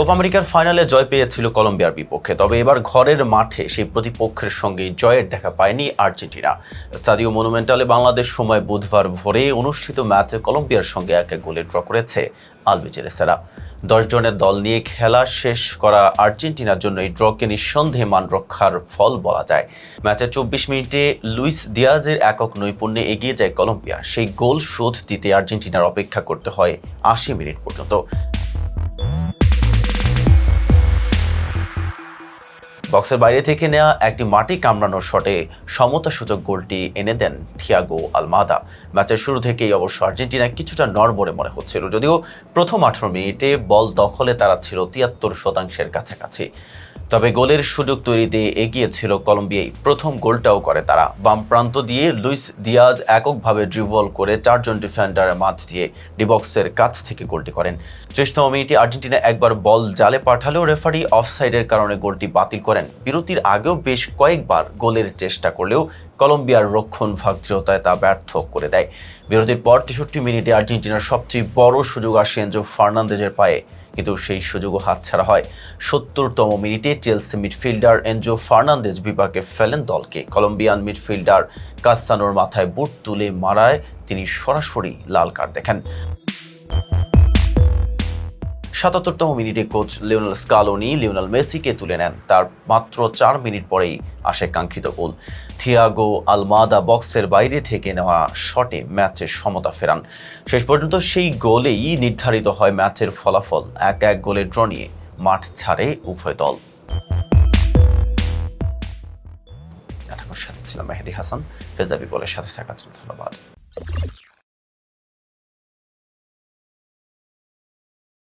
Copa আমেরিকার ফাইনালে জয় পেয়েছিল কলম্বিয়ার বিপক্ষে, তবে এবার ঘরের মাঠে সেই প্রতিপক্ষের সঙ্গে জয়ের দেখা পায়নি আর্জেন্টিনা। স্তাদিও মনুমেন্টালে বাংলাদেশ সময় বুধবার ভোরে অনুষ্ঠিত ম্যাচে কলম্বিয়ার সঙ্গে এক গোলে ড্র করেছে আলবিজেরেসেরা দশ জনের দল নিয়ে খেলা শেষ করা আর্জেন্টিনার জন্য এই ড্রকে নিঃসন্দেহে মান রক্ষার ফল বলা যায়। ম্যাচের চব্বিশ মিনিটে লুইস দিয়াজের একক নৈপুণ্যে এগিয়ে যায় কলম্বিয়া। সেই গোল শোধ দিতে আর্জেন্টিনার অপেক্ষা করতে হয় আশি মিনিট পর্যন্ত। বক্সের বাইরে থেকে নেওয়া একটি মাটি কামড়ানোর শটে সমতাসূচক গোলটি এনে দেন থিয়াগো আলমাদা। ম্যাচের শুরু থেকেই অবশ্য আর্জেন্টিনা কিছুটা নড়বড়ে মনে হচ্ছিল, যদিও প্রথম আঠারো মিনিটে বল দখলে তারা ছিল তিয়াত্তর শতাংশের কাছাকাছি। তবে গোলের সুযোগ তৈরিতে এগিয়ে ছিল কলম্বিয়াই। প্রথম গোলটাও করে তারা। বাম প্রান্ত দিয়ে লুইস দিয়াজ এককভাবে ড্রিবল করে চারজন ডিফেন্ডারের মাঝ দিয়ে ডিবক্সের কাছ থেকে গোলটি করেন। ত্রিশতম মিনিটে আর্জেন্টিনা একবার বল জালে পাঠালেও রেফারি অফসাইডের কারণে গোলটি বাতিল করেন। বিরতির আগেও বেশ কয়েকবার গোলের চেষ্টা করলেও কলম্বিয়ার রক্ষণ ভাগ দৃঢ়তায় তা ব্যর্থ করে দেয়। বিরতির পর তেষট্টি মিনিটে আর্জেন্টিনার সবচেয়ে বড় সুযোগ আসে এনজো ফার্নান্দেজের পায়ে। কিন্তু সেই সুযোগও হাতছাড়া হয়। সত্তরতম মিনিটে চেলসি মিডফিল্ডার এনজো ফার্নান্দেজ বিপাকে ফেলেন দলকে। কলম্বিয়ান মিডফিল্ডার কাস্তানোর মাথায় বুট তুলে মারায় তিনি সরাসরি লাল কার্ড দেখেন। সাতাত্তরতম মিনিটে কোচ লিওনাল স্কালোনি লিওনাল মেসিকে তুলে নেন। তার মাত্র চার মিনিট পরেই আসে কাঙ্ক্ষিত গোল। থিয়াগো আলমাদা বক্সের বাইরে থেকে নেওয়া শটে ম্যাচের সমতা ফেরান। শেষ পর্যন্ত সেই গোলেই নির্ধারিত হয় ম্যাচের ফলাফল। এক এক গোলের ড্র নিয়ে মাঠ ছাড়ে উভয় দল। সাথে ছিলাম মেহেদি হাসান। ফেজাবি বলের সাথে থাকার জন্য ধন্যবাদ।